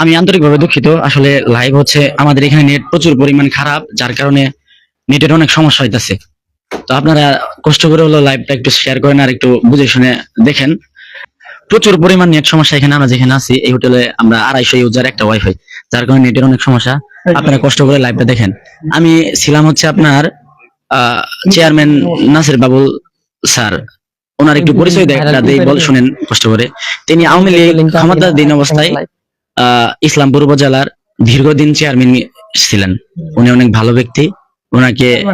আমি আন্তরিকভাবে দুঃখিত। আসলে লাইভ হচ্ছে আমাদের এখানে নেট প্রচুর পরিমাণ খারাপ যার কারণে নেটের অনেক সমস্যা হইতাছে। তো আপনারা কষ্ট করে হলো লাইভটা একটু শেয়ার করেন আর একটু বুঝে শুনে দেখেন। প্রচুর পরিমাণ নেট সমস্যা এখানে আমরা যেখানে আছি এই হোটেলে আমরা আড়াইশো ইউজার একটা ওয়াইফাই যার কারণে নেটের অনেক সমস্যা। আপনারা কষ্ট করে লাইভটা দেখেন। আমি ছিলাম হচ্ছে আপনার চেয়ারম্যান নাসির বাবুল স্যার। ওনার একটু পরিচয় দেখা দেই বল শুনেন কষ্ট করে। তিনি আওয়ামী লীগ ক্ষমতাধীন অবস্থায় ইসলামপুর উপজেলার দীর্ঘদিন চেয়ারম্যান ছিলেন। উনি অনেক ভালো ব্যক্তি। ওনাকে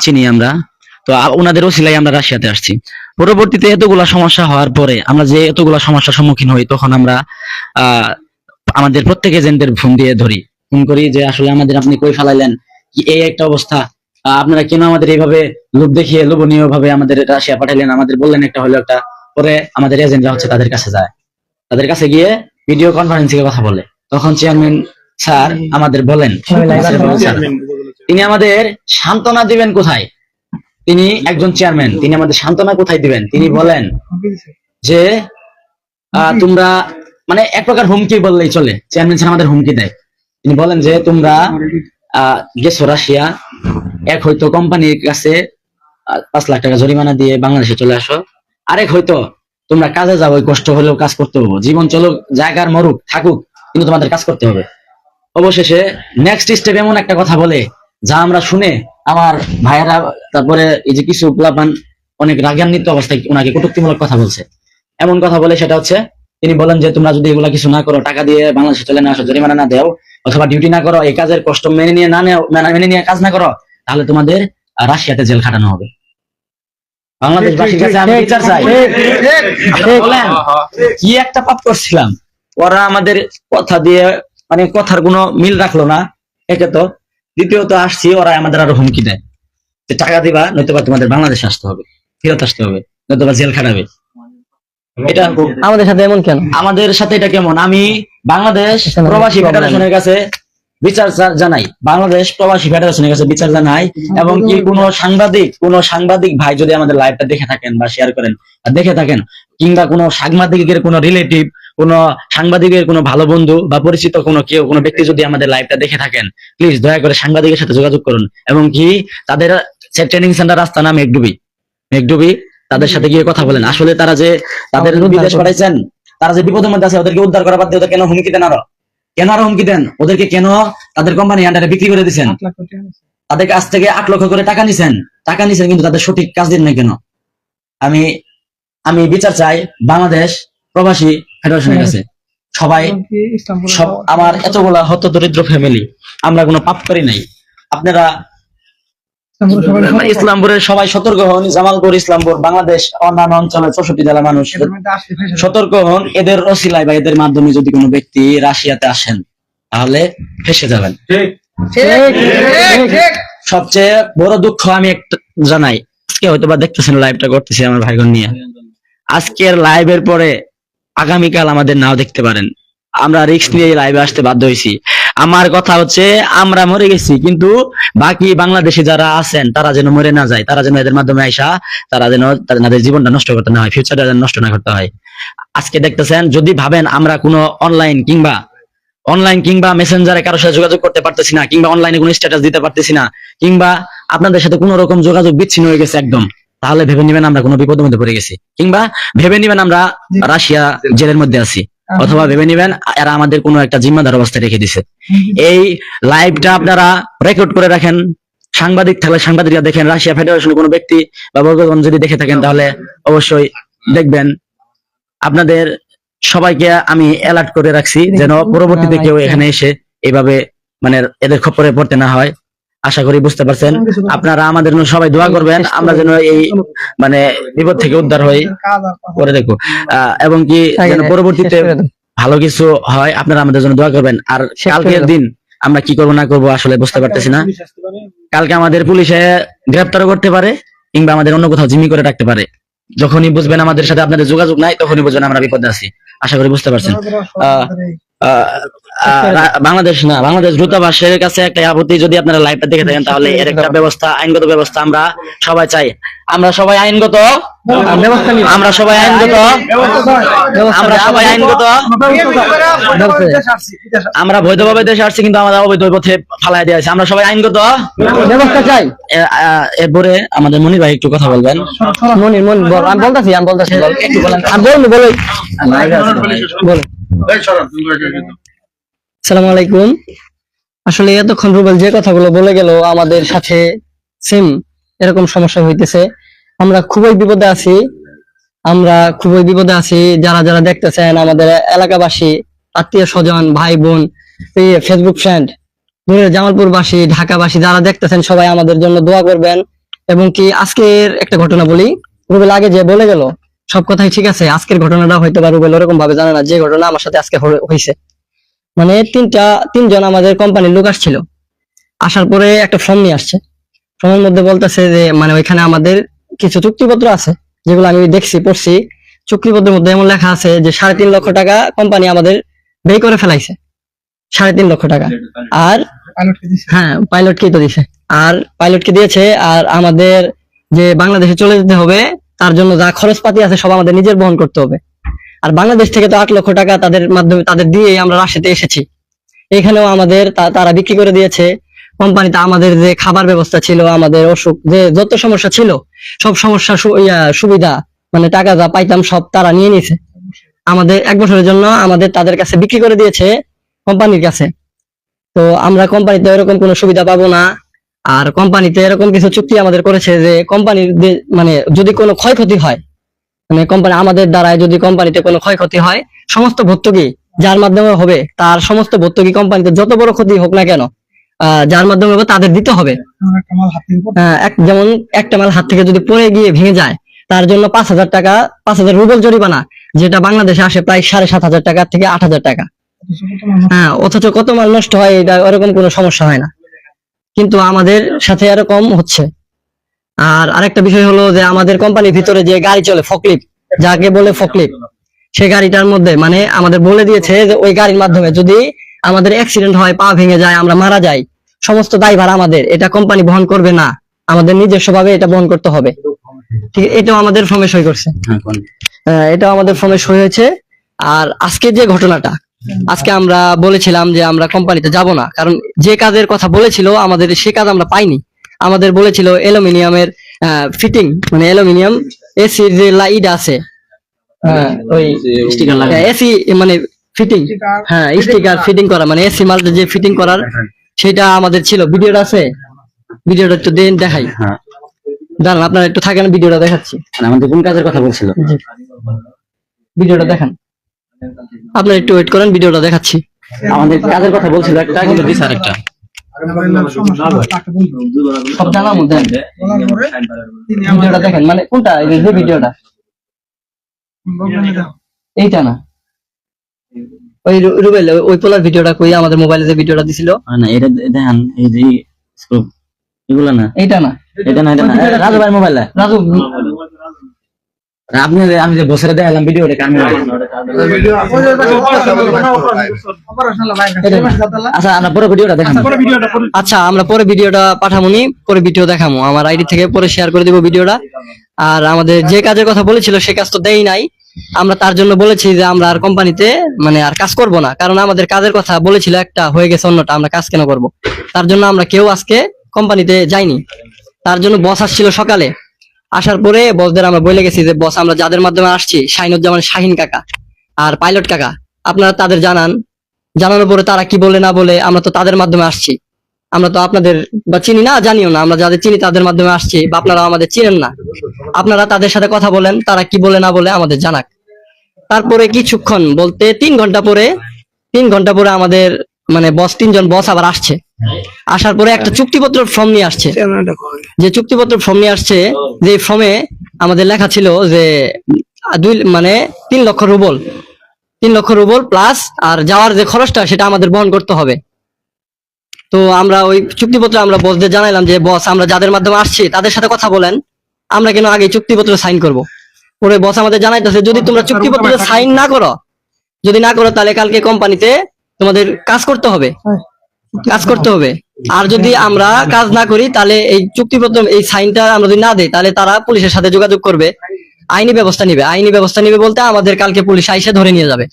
চিনি আমরা। তো আ- ওনাদের ওসিলাই আমরা রাশিয়াতে আসছি। পরবর্তীতে এতগুলা সমস্যা হওয়ার পরে আমরা যে এতগুলা সমস্যার সম্মুখীন হই তখন আমরা আমাদের প্রত্যেক এজেন্টের ফোন দিয়ে ধরি। ফোন করি যে আসলে আমাদের আপনি কই ফেলাইলেন? কি এই একটা অবস্থা? আপনারা কেন আমাদের এইভাবে লোভ দেখিয়ে লোভনীয় ভাবে আমাদের রাশিয়া পাঠাইলেন? আমাদের বললেন একটা হলো একটা পরে আমাদের এজেন্টরা হচ্ছে তাদের কাছে যায়। তাদের কাছে গিয়ে ভিডিও কনফারেন্সিং কথা বলে। তখন চেয়ারম্যান স্যার আমাদের বলেন তিনি আমাদের সান্ত্বনা দিবেন কোথায়? তিনি একজন চেয়ারম্যান তিনি আমাদের সান্ত্বনা কোথায় দিবেন? তিনি বলেন যে তোমরা মানে এক প্রকার হুমকি বললেই চলে। চেয়ারম্যান স্যার আমাদের হুমকি দেয়। তিনি বলেন যে তোমরা আহ, গেছো রাশিয়া এক হয়তো কোম্পানির কাছে পাঁচ লাখ টাকা জরিমানা দিয়ে বাংলাদেশে চলে আসো। আরেক হয়তো তোমরা কাজে যাব কষ্ট হলেও কাজ করতে হবে। জীবন চলুক, জায়গার মরুক, থাকুক, কিন্তু তোমাদের কাজ করতে হবে। অবশেষে নেক্সট স্টেপ এমন একটা কথা বলে, যা আমরা শুনে আমার ভাইয়েরা, তারপরে এই যে কিছু প্লাবান অনেক রাগান্বিত অবস্থায় ওনাকে কটুক্তিমূলক কথা বলছে। এমন কথা বলে সেটা হচ্ছে, তিনি বলেন যে, তোমরা যদি এগুলা কিছু না করো, টাকা দিয়ে বাংলাদেশে চলে না আসো, জরিমানা না দেও, অথবা ডিউটি না করো, এই কাজের কষ্ট মেনে নিয়ে না নেও, মেনে নিয়ে কাজ না করো, তাহলে তোমাদের রাশিয়াতে জেল খাটানো হবে। বাংলাদেশবাসীর কাছে আমি বিচার চাই। বলেন কি একটা পাপ করছিলাম? ওরা আমাদের কথা দিয়ে মানে কথার কোনো মিল রাখল না। একে তো দ্বিতীয়ত আসছি ওরা আমাদের আরও হুমকি দেয়। যে টাকা দিবা নয়তোবা তোমাদের বাংলাদেশে আসতে হবে ফেরত আসতে হবে নয়তোবা জেল খাটাবে। এটা আমাদের সাথে এমন কেন? আমাদের সাথে এটা কেমন? আমি বাংলাদেশ প্রবাসী. ফেডারেশনের কাছে বিচার জানাই। বাংলাদেশ প্রবাসী ফেডারেশনের কাছে বিচার জানাই এবং কি কোন সাংবাদিক কোন সাংবাদিক ভাই যদি আমাদের লাইভটা দেখে থাকেন বা শেয়ার করেন দেখে থাকেন কিংবা কোন সাংবাদিকের কোন রিলেটিভ কোন সাংবাদিকের কোনো ভালো বন্ধু বা পরিচিত কোনো কেউ কোনো ব্যক্তি যদি আমাদের লাইভটা দেখে থাকেন প্লিজ দয়া করে সাংবাদিকের সাথে যোগাযোগ করুন এবং কি তাদের ট্রেনিং সেন্টার রাস্তা নাম মেঘডুবি। মেঘডুবি তাদের সাথে গিয়ে কথা বলেন। আসলে তারা যে তাদের বিদেশ পাঠাইছেন তারা যে বিপদের মধ্যে আছে ওদেরকে উদ্ধার করা বাদ দিয়ে ওদের কেন হুমকি দেন আরও? কেন আরও হুমকি দেন? ওদেরকে কেন তাদের কোম্পানি আন্ডারে বিক্রি করে দিচ্ছেন তাদের কাছ থেকে আট লক্ষ করে টাকা নিছেন। টাকা নিছেন কিন্তু তাদের সঠিক কাজ দিন না কেন? আমি আমি বিচার চাই বাংলাদেশ প্রবাসী ফেডারেশনের কাছে। সবাই সব আমার এতগুলা হত দরিদ্র ফ্যামিলি আমরা কোনো পাপ করি নাই। আপনারা ইসলামপুরের সবাই সতর্ক হন জামালপুর ইসলামপুর বাংলাদেশ অন্যান্য অঞ্চলের চৌষট্টি জেলা মানুষ। সতর্ক হন এদের রসিলায় বা এদের মাধ্যমে যদি কোনো ব্যক্তি রাশিয়াতে আসেন তাহলে ফেসে যাবেন। সবচেয়ে বড় দুঃখ আমি একটা জানাই আজকে হয়তো বা দেখতেছেন লাইভটা করতেছি আমার ভাইগণ নিয়ে। আজকের লাইভের পরে আগামীকাল আমাদের নাও দেখতে পারেন। আমরা রিস্ক নিয়ে লাইভে আসতে বাধ্য হয়েছি আমার কথা হচ্ছে, আমরা মরে গেছি, কিন্তু বাকি বাংলাদেশে যারা আছেন, তারা যেন মরে না যায়, তারা যেন এদের মাধ্যমে আইসা, তারা যেন তাদের জীবনটা নষ্ট করতে না হয় ফিউচারটা যেন নষ্ট না করতে হয়। আজকে দেখতেছেন, যদি ভাবেন আমরা কোনো অনলাইন কিংবা অনলাইন কিংবা মেসেঞ্জারে কারোর সাথে যোগাযোগ করতে পারতেছি না, কিংবা অনলাইনে কোনো স্ট্যাটাস দিতে পারতেছি না, কিংবা আপনাদের সাথে কোনো রকম যোগাযোগ বিচ্ছিন্ন হয়ে গেছে একদম, তাহলে ভেবে নিবেন আমরা কোনো বিপদের মধ্যে পড়ে গেছি, কিংবা ভেবে নিবেন আমরা রাশিয়া জেলের মধ্যে আছি। অথবা ভেবে নিবেন এরা আমাদের কোনো একটা জিম্মাদার অবস্থায় রেখে দিছে। এই লাইভটা আপনারা রেকর্ড করে রাখেন। সাংবাদিক থাকলে সাংবাদিকরা দেখেন রাশিয়া ফেডারেশনের কোনো ব্যক্তি বা বর্গগণ যদি দেখে থাকেন তাহলে অবশ্যই দেখবেন। আপনাদের সবাইকে আমি অ্যালার্ট করে রাখছি যেন পরবর্তীতে কেউ এখানে এসে এভাবে মানে এদের খপ্পরে পড়তে না হয়। আশা করি বুঝতে পারছেন। আপনারা আমাদের জন্য সবাই দোয়া করবেন। আমরা যেন এই মানে বিপদ থেকে উদ্ধার হই। করে দেখো। এবং কি যেন পরবর্তীতে ভালো কিছু হয় আপনারা আমাদের জন্য দোয়া করবেন। আর কালকের দিন। আমরা কি করব না করব আসলে বুঝতে পারতেছি না। কালকে আমাদের পুলিশে গ্রেপ্তারও করতে পারে কিংবা আমাদের অন্য কোথাও জিম্মি করে রাখতে পারে। যখনই বুঝবেন আমাদের সাথে আপনাদের যোগাযোগ নাই তখনই বুঝবেন আমরা বিপদে আছি। আশা করি বুঝতে পারছেন। আহ, বাংলাদেশ না বাংলাদেশ দূতাবাসের কাছে একটা আপত্তি যদি আপনারা লাইভটা দেখে থাকেন তাহলে এর একটা ব্যবস্থা আইনগত ব্যবস্থা আমরা সবাই চাই। আমরা সবাই আইনগত। আমরা সবাই আইনগত। আমরা সবাই আইনগত। আমরা বৈধভাবে দেশে আসছি কিন্তু আমাদের অবৈধ পথে ফালাই দেওয়া হয়েছে। আমরা সবাই আইনগত। ব্যবস্থা চাই। এরপরে আমাদের মনির ভাই একটু কথা বলবেন। মনির মনির আমি বলতাছি আমি বলতাছি বল। একটু বলেন। আমি বলব বলো। বলো। সালাম আলাইকুম। আসলে এতক্ষণ রুবেল যে কথাগুলো বলে গেল আমাদের সাথে সেম এরকম সমস্যা হইতেছে। আমরা খুবই বিপদে আছি। আমরা খুবই বিপদে আছি। যারা যারা দেখতেছেন আমাদের এলাকাবাসী, আত্মীয় স্বজন, ভাই বোন ফেসবুক ফ্রেন্ড দূরের জামালপুরবাসী, ঢাকাবাসী, যারা দেখতেছেন সবাই আমাদের জন্য দোয়া করবেন। এবং কি আজকের একটা ঘটনা বলি। রুবেল আগে যে বলে গেল সব কথাই ঠিক আছে, আজকের ঘটনাটা হয়তো বা রুবেল ওরকম ভাবে জানে না, যে ঘটনা আমার সাথে আজকে হয়েছে মানে তিনটা, তিনজন আমাদের কোম্পানির লোক আসছিল। আসার পরে একটা ফর্ম নিয়ে আসছে। ফর্মের মধ্যে বলতেছে যে মানে ওইখানে আমাদের কিছু চুক্তিপত্র আছে, যেগুলো আমি দেখছি, পড়ছি। চুক্তিপত্রের মধ্যে এমন লেখা আছে যে, সাড়ে তিন লক্ষ টাকা কোম্পানি আমাদের ব্যয় করে ফেলাইছে। সাড়ে তিন লক্ষ টাকা। আর হ্যাঁ পাইলট কে তো দিছে। আর পাইলট কে দিয়েছে, আর আমাদের যে বাংলাদেশে চলে যেতে হবে তার জন্য যা খরচপাতি আছে সব আমাদের নিজের বহন করতে হবে। আর বাংলাদেশ থেকে তো আট লক্ষ টাকা তাদের মাধ্যমে, তাদের দিয়ে আমরা রাশিতে এসেছি। এখানেও আমাদের তারা বিক্রি করে দিয়েছে। কোম্পানিতে আমাদের যে খাবার ব্যবস্থা ছিল, আমাদের অসুখ যে যত সমস্যা ছিল, সব সমস্যা সুবিধা মানে টাকা যা পাইতাম সব তারা নিয়ে নিয়েছে। আমাদের এক বছরের জন্য আমাদের তাদের কাছে বিক্রি করে দিয়েছে কোম্পানির কাছে। তো আমরা কোম্পানিতে এরকম কোনো সুবিধা পাবো না। আর কোম্পানিতে এরকম কিছু চুক্তি আমাদের করেছে যে কোম্পানির যে- মানে যদি কোনো ক্ষয়ক্ষতি হয় মানে কোম্পানি আমাদের দ্বারায় যদি কোম্পানিতে কোনো ক্ষয়ক্ষতি হয়, সমস্ত ভর্তুকি যার মাধ্যমে হবে, তার সমস্ত ভর্তুকি কোম্পানিতে যত বড় ক্ষতি হোক না কেন যার মাধ্যমে হবে তাদের দিতে হবে। এক যেমন একটা মাল হাত থেকে যদি পড়ে গিয়ে ভেঙে যায়, তার জন্য পাঁচ হাজার টাকা, পাঁচ হাজার রুবেল জরিমানা, যেটা বাংলাদেশে আসে প্রায় সাড়ে সাত হাজার টাকা থেকে আট হাজার টাকা। হ্যাঁ অথচ কত মাল নষ্ট হয়, এটা ওরকম কোনো সমস্যা হয় না। কিন্তু আমাদের সাথে আরও কম হচ্ছে। আর আরেকটা বিষয় হলো যে আমাদের কোম্পানির ভিতরে যে গাড়ি চলে ফকলিপ যাকে বলে ফকলিপ সেই গাড়িটার মধ্যে মানে আমাদের বলে দিয়েছে যে ওই গাড়ির মাধ্যমে যদি আমাদের অ্যাক্সিডেন্ট হয় পা ভেঙে যায় আমরা মারা যাই সমস্ত দায়ভার আমাদের এটা কোম্পানি বহন করবে না। আমাদের নিজস্ব ভাবে এটা বহন করতে হবে। ঠিক এটাও আমাদের ফর্মে সই করছে এটাও আমাদের ফর্মে সই হয়েছে। আর আজকে যে ঘটনাটা আজকে আমরা বলেছিলাম যে আমরা কোম্পানিতে যাব না কারণ যে কাজের কথা বলেছিল আমাদের সে কাজ আমরা পাইনি। আমাদের বলেছিল অ্যালুমিনিয়ামের ফিটিং মানে অ্যালুমিনিয়াম এসির যে লাইট আছে হ্যাঁ, ওই এসি মানে ফিটিং হ্যাঁ স্টিকার ফিটিং করা মানে এসি মালটা যে ফিটিং করার সেটা আমাদের ছিল। ভিডিওটা আছে? ভিডিওটা একটু দেন দেখাই। হ্যাঁ। দাঁড়ান আপনারা একটু থাকেন ভিডিওটা দেখাচ্ছি। মানে আমাদের কোন কাজের কথা বলছিল? ভিডিওটা দেখান। আপনারা একটু ওয়েট করেন ভিডিওটা দেখাচ্ছি। আমাদের কাজের কথা বলছিল একটা কিন্তু দিছে আরেকটা সব জানার মধ্যে ভিডিওটা দেখেন মানে কোনটা? এই যে ভিডিওটা। এইটা না। ওই রুবেল ওই- পোলার ভিডিওটা কই? আমাদের মোবাইলে যে ভিডিওটা দিছিল। না এটা দেখেন এই যে স্ক্রুপ এগুলো না? এইটা না। এটা না এটা না। রাজু ভাই মোবাইল। রাজু আপনি যে- আমি যে বসে দেখালাম ভিডিওটা কামি আচ্ছা আমরা পুরো ভিডিওটা দেখান আচ্ছা আমরা পরে ভিডিওটা পাঠামুনি পরে ভিডিও দেখামু। আমার আইডি থেকে পরে শেয়ার করে দিব ভিডিওটা আর আমাদের যে কাজের কথা বলেছিল সে কাজ তো দেই নাই। আমরা তার জন্য বলেছি যে আমরা আর কোম্পানিতে মানে আর কাজ করব না। কারণ আমাদের কাজের কথা বলেছিল একটা হয়ে গেছে অন্যটা আমরা কাজ কেন করব? তার জন্য আমরা কেউ আজকে কোম্পানিতে যাইনি। তার জন্য বস আসছিল সকালে। আসার পরে বসদের আমরা বলে গেছি যে, বস, আমরা যাদের মাধ্যমে আসছি, শাহিনুজ্জামান, শাহিন কাকা আর পাইলট কাকা, আপনারা তাদের জানান। জানানোর পরে তারা কি বলে না বলে আমরা তো তাদের মাধ্যমে আসছি। আমরা তো আপনাদের বা চিনি না, জানিও না, আমরা যাদের চিনি তাদের মাধ্যমে আসছি বা আপনারা আমাদের চিনেন না। আপনারা তাদের সাথে কথা বলেন, তারা কি বলে না বলে আমাদের জানাক। তারপরে কিছুক্ষণ বলতে তিন ঘণ্টা পরে, তিন ঘণ্টা পরে আমাদের মানে বস তিনজন বস আবার আসছে। আসার পরে একটা চুক্তিপত্র ফর্ম নিয়ে আসছে। যে চুক্তিপত্র ফর্ম নিয়ে আসছে যে ফর্মে আমাদের লেখা ছিল যে দুই মানে তিন লক্ষ রুবল। তিন লক্ষ রুবল প্লাস আর যাওয়ার যে খরচটা সেটা আমাদের বহন করতে হবে। তো আমরা ওই চুক্তিপত্র আমরা বসদের জানাইলাম যে বস আমরা যাদের মাধ্যমে আসছি তাদের সাথে কথা বলেন। আমরা কেন আগে চুক্তিপত্র সাইন করব? পরে বস আমাদের জানাইতেছে যদি তোমরা চুক্তিপত্র সাইন না করো যদি না করো তাহলে কালকে কোম্পানিতে তোমাদের কাজ করতে হবে। কাজ করতে হবে। আর যদি আমরা কাজ না করি তাহলে এই চুক্তিপত্র এই সাইনটা আমরা যদি না দেই তাহলে তারা পুলিশের সাথে যোগাযোগ করবে। আইনি ব্যবস্থা নিবে। আইনি ব্যবস্থা নিবে বলতে আমাদের কালকে পুলিশ আইসে ধরে নিয়ে যাবে।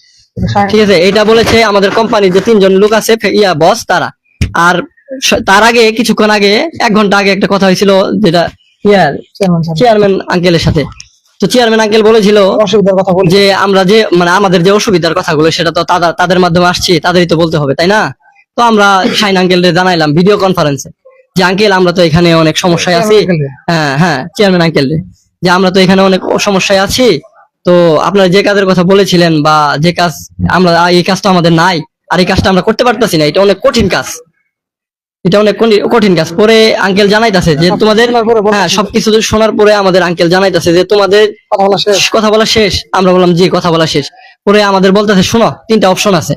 ঠিক আছে? এটা বলেছে আমাদের কোম্পানির যে তিনজন লোক আছে ইয়া বস তারা। আর তার আগে কিছুক্ষণ আগে এক ঘণ্টা আগে একটা কথা হয়েছিল যেটা চেয়ারম্যান আঙ্কেলের সাথে। তো চেয়ারম্যান আঙ্কেল বলেছিল অসুবিধার কথা বলি যে আমরা যে মানে আমাদের যে অসুবিধার কথাগুলো সেটা তো তাদের তাদের মাধ্যমে আসছি তাদেরই তো বলতে হবে তাই না? তো আমরা শাইন আঙ্কেল জানাইলাম ভিডিও কনফারেন্সে যে আঙ্কেল আমরা তো এখানে অনেক সমস্যায় আছি। হ্যাঁ হ্যাঁ চেয়ারম্যান আঙ্কেল যে আমরা তো এখানে অনেক সমস্যায় আছি। তো আপনারা যে কাজের কথা বলেছিলেন বা যে কাজ আমরা এই কাজটা আমাদের নাই আর এই কাজটা আমরা করতে পারতেছি না এটা অনেক কঠিন কাজ। এটা অনেক কঠিন কাজ। পরে আঙ্কেল জানাইতাছে যে তোমাদের। হ্যাঁ সবকিছু শোনার পরে আমাদের আঙ্কেল জানাইতাছে যে তোমাদের কথা বলা শেষ। কথা বলা শেষ। আমরা বললাম জি কথা বলা শেষ। পরে আমাদের বলতেছে শোনো তিনটা অপশন আছে।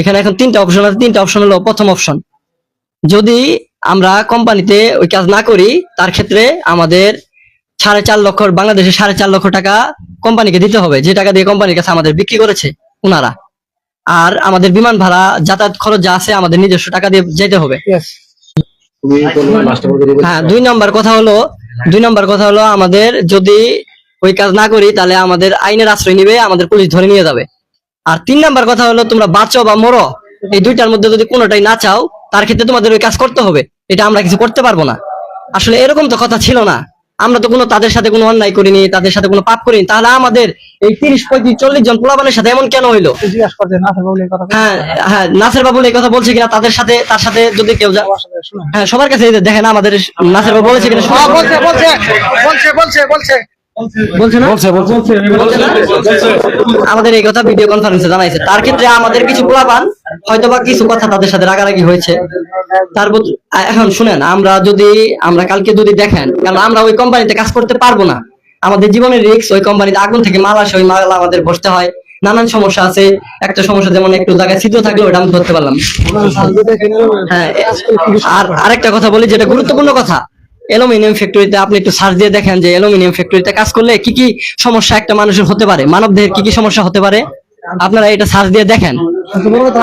এখানে এখন তিনটা অপশন আছে। তিনটা অপশন হলো প্রথম অপশন যদি আমরা কোম্পানিতে ওই কাজ না করি তার ক্ষেত্রে আমাদের সাড়ে চার লক্ষ বাংলাদেশে সাড়ে চার লক্ষ টাকা কোম্পানিকে দিতে হবে। যে টাকা দিয়ে কোম্পানির কাছে আমাদের বিক্রি করেছে ওনারা আর আমাদের বিমান ভাড়া যাতায়াত খরচ যা আছে আমাদের নিজস্ব টাকা দিয়ে যেতে হবে। হ্যাঁ দুই নম্বর কথা হলো দুই নম্বর কথা হলো আমাদের যদি ওই কাজ না করি তাহলে আমাদের আইনের আশ্রয় নিবে আমাদের পুলিশ ধরে নিয়ে যাবে। আর তিন নম্বর কথা হলো তোমরা বাঁচো বা মরো এই দুইটার মধ্যে যদি কোনোটাই না চাও তার ক্ষেত্রে তোমাদের ওই কাজ করতে হবে। এটা আমরা কিছু করতে পারব না। আসলে এরকম তো কথা ছিল না। আমরা তো কোনো তাদের সাথে কোনো অন্যায় করিনি তাদের সাথে কোনো পাপ করিনি। তাহলে আমাদের এই তিরিশ পঁয়ত্রিশ চল্লিশ জন পোলাবানের সাথে এমন কেন হইল? হ্যাঁ হ্যাঁ নাসের বাবুল এই কথা বলছে কিনা তাদের সাথে তার সাথে যদি কেউ যায় হ্যাঁ সবার কাছে দেখেন আমাদের নাসের বাবু বলেছে কিনা বলছে বলছে বলছে বলছে। আমাদের এই কথা ভিডিও কনফারেন্সে জানাইছে। তার ক্ষেত্রে আমাদের কিছু পোলাপান হয়তো বা কিছু কথা তাদের সাথে রাগারাগি হয়েছে। তারপর এখন শুনেন আমরা যদি আমরা কালকে যদি দেখেন কারণ আমরা ওই কোম্পানিতে কাজ করতে পারব না। আমাদের জীবনের রিস্ক ওই কোম্পানিতে আগুন থেকে মাল আসে ওই মাল আমাদের বসতে হয়। নানান সমস্যা আছে। একটা সমস্যা যেমন একটু জায়গায় ছিদ্র থাকলে ওটা আমি ধরতে পারলাম। হ্যাঁ আর আরেকটা কথা বলি যেটা গুরুত্বপূর্ণ কথা। অ্যালুমিনিয়াম ফ্যাক্টরিতে আপনি একটু সার্চ দিয়ে দেখেন যে অ্যালুমিনিয়াম ফ্যাক্টরিতে কাজ করলে কি কি সমস্যা একটা মানুষের হতে পারে? মানব দেহের কি কি সমস্যা হতে পারে? আপনারা এটা সার্চ দিয়ে দেখেন।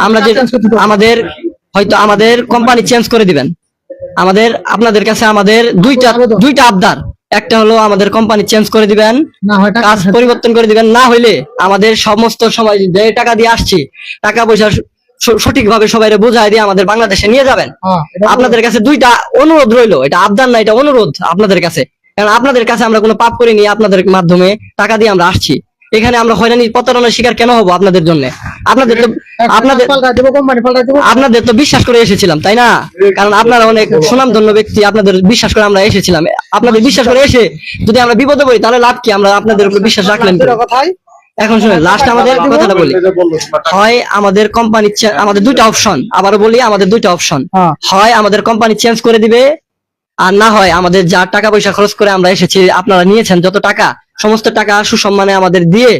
আমরা যে আমাদের হয়তো আমাদের কোম্পানি চেঞ্জ করে দিবেন। আমাদের আপনাদের কাছে আমাদের দুইটা দুইটা আবদার। একটা হলো আমাদের কোম্পানি চেঞ্জ করে দিবেন কাজ পরিবর্তন করে দিবেন। না হইলে আমাদের সমস্ত সময় যে টাকা দিয়ে আসছি টাকা পয়সা সঠিকভাবে সবাই বোঝায় দিয়ে আমাদের বাংলাদেশে নিয়ে যাবেন। হ্যাঁ, আপনাদের কাছে দুইটা অনুরোধ রইল। এটা আবদার না এটা অনুরোধ আপনাদের কাছে। কারণ আপনাদের কাছে আমরা কোনো পাপ করিনি আপনাদের মাধ্যমে টাকা দিয়ে আমরা আসছি। এখানে আমরা হয়রানি প্রতারণার শিকার কেন হব আপনাদের জন্য? আপনাদের তো আপনাদের আপনাদের তো বিশ্বাস করে এসেছিলাম তাই না? কারণ আপনারা অনেক সুনামধন্য ব্যক্তি আপনাদের বিশ্বাস করে আমরা এসেছিলাম। আপনাদের বিশ্বাস করে এসে যদি আমরা বিপদে পড়ি তাহলে লাভ কি? আমরা আপনাদের উপর বিশ্বাস রাখলেন কি? এখন শুনুন লাস্ট আমাদের কথাটা বলি। হয় আমাদের কোম্পানি আমাদের দুইটা অপশন আবারও বলি আমাদের দুইটা অপশন হ্যাঁ। হয় আমাদের কোম্পানি চেঞ্জ করে দিবে আর না হয় আমাদের যা টাকা পয়সা খরচ করে আমরা এসেছি আপনারা নিয়েছেন যত টাকা সমস্ত টাকা সুসম্মানে আমাদের দিয়ে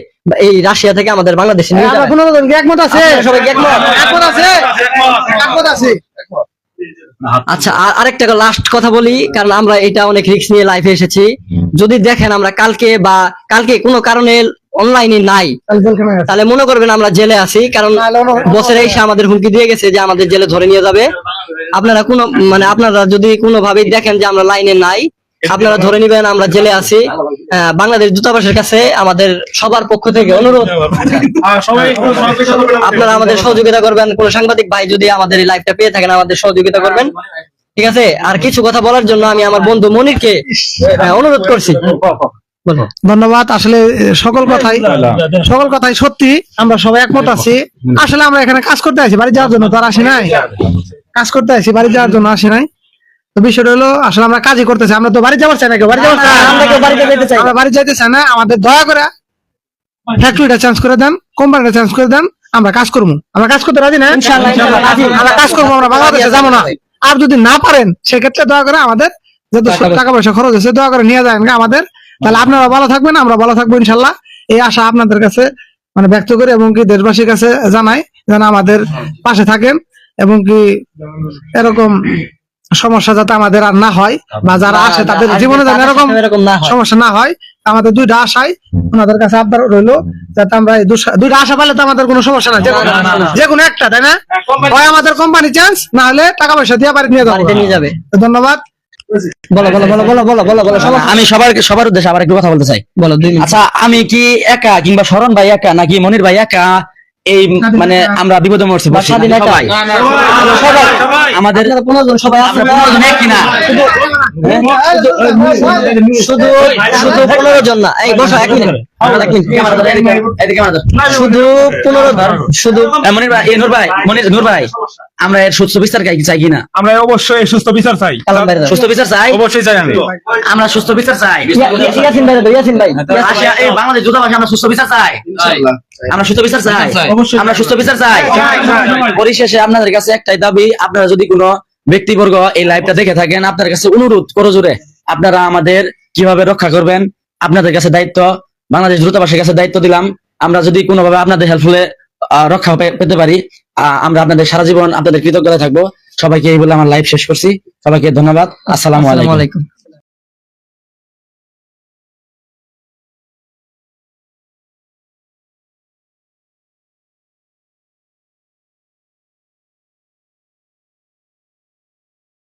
এই রাশিয়া থেকে আমাদের বাংলাদেশে নিয়ে যাবেন। কোনো একমত আছে? সবাই একমত? একমত আছে। একমত আছে আচ্ছা আর আরেকটা লাস্ট কথা বলি কারণ আমরা এটা অনেক রিস্ক নিয়ে লাইফে এসেছি। যদি দেখেন আমরা কালকে বা কালকে কোনো কারণে অনলাইনে নাই। তাহলে মনে করবেন আমরা জেলে আছি কারণ বছরে এসে আমাদের হুমকি দিয়ে গেছে যে আমাদের জেলে ধরে নিয়ে যাবে। আপনারা কোনো মানে আপনারা যদি কোনো ভাবে দেখেন যে আমরা লাইনে নাই আপনারা ধরে নিবেন আমরা জেলে আছি। বাংলাদেশ দূতাবাসের কাছে আমাদের সবার পক্ষ থেকে অনুরোধ। আপনারা আমাদের সহযোগিতা করবেন। কোন সাংবাদিক ভাই যদি আমাদের এই লাইভটা পেয়ে থাকেন আমাদের সহযোগিতা করবেন। ঠিক আছে? আর কিছু কথা বলার জন্য আমি আমার বন্ধু মনিরকে অনুরোধ করছি। ধন্যবাদ আসলে সকল কথাই সকল কথাই সত্যি আমরা সবাই একমত আছি। আসলে আমরা এখানে কাজ করতে আছি বাড়ি যাওয়ার জন্য তো আর আসি নাই। কাজ করতে আছি বাড়ি যাওয়ার জন্য আসি নাই। তো বিষয়টা হলো আসলে আমরা কাজই করতেছি আমরা তো বাড়ি যাওয়ার চাই না কেউ বাড়ি যাওয়ার চাই আমরা কেউ যেতে চাই না। বাড়ি যাইতে চাই না আমাদের দয়া করে ফ্যাক্টরিটা চেঞ্জ করে দেন কোম্পানিটা চেঞ্জ করে দেন আমরা কাজ করব। আমরা কাজ করতে রাজি না। আমরা কাজ করব আমরা বাংলাদেশে যাব না। আর যদি না পারেন সেক্ষেত্রে দয়া করে আমাদের যত টাকা পয়সা খরচ হচ্ছে দয়া করে নিয়ে যাবেন আমাদের। তাহলে আপনারা ভালো থাকবেন আমরা ভালো থাকব ইনশাল্লাহ। এই আশা আপনাদের কাছে মানে ব্যক্ত করে এবং কি দেশবাসীর কাছে জানাই যেন আমাদের পাশে থাকেন এবং কি এরকম সমস্যা যাতে আমাদের আর না হয় বা যারা আসে তাদের জীবনে যেন এরকম সমস্যা না হয় আমাদের দুইটা আশাই ওনাদের কাছে আবদার রইল যাতে আমরা দুইটা আশা পালে তো আমাদের কোনো সমস্যা না। যে কোনো একটা তাই না? হয় আমাদের কোম্পানি চান্স না হলে টাকা পয়সা দিয়ে বাড়ি নিয়ে যাব। বাড়িতে নিয়ে যাবে। ধন্যবাদ। বলো বলো বলো বলো বলো বলো বলো আমি সবার সবার উদ্দেশ্যে আবার একটু কথা বলতে চাই। বলো আচ্ছা আমি কি একা কিংবা শরণ ভাই একা নাকি মনির ভাই একা এই মানে আমরা বিপদে মরছি বা স্বাধীন নাকি আমাদের পনেরো জন সবাই আমরা পনেরো জন এক কিনা শুধু শুধু পনেরো জন না। এই বসো এক মিনিট। এক মিনিট ক্যামেরা ধরো, এদিকে, এদিকে ক্যামেরা ধরো। শুধু পনেরো শুধু মনির ভাই নূর ভাই মনির নূর ভাই আমরা এর সুস্থ বিচার চাই চাই কিনা? আমরা অবশ্যই সুস্থ বিচার চাই। সুস্থ বিচার চাই? অবশ্যই চাই আমি। আমরা সুস্থ বিচার চাই। ইয়াসিন বাইরে ইয়াসিন ভাই। এই বাংলাদেশ দূতাবাসে আমরা সুস্থ বিচার চাই। আমরা সুস্থ বিচার চাই। আমরা সুস্থ বিচার চাই। পরিশেষে আপনাদের কাছে একটাই দাবি আপনারা যদি কোনো ব্যক্তিবর্গ, এই লাইভটা দেখে থাকেন। আপনার কাছে অনুরোধ করো জোরে। আপনারা আমাদের কীভাবে রক্ষা করবেন? আপনাদের কাছে দায়িত্ব, বাংলাদেশ দূতাবাসের কাছে দায়িত্ব দিলাম। আমরা যদি কোনোভাবে আপনাদের হেল্পফুলে রক্ষা পেতে পারি আমরা আপনাদের সারা জীবন আপনাদের কৃতজ্ঞতা থাকব। সবাইকে এই বলে আমার লাইভ শেষ করছি। সবাইকে ধন্যবাদ। আসসালামু আলাইকুম।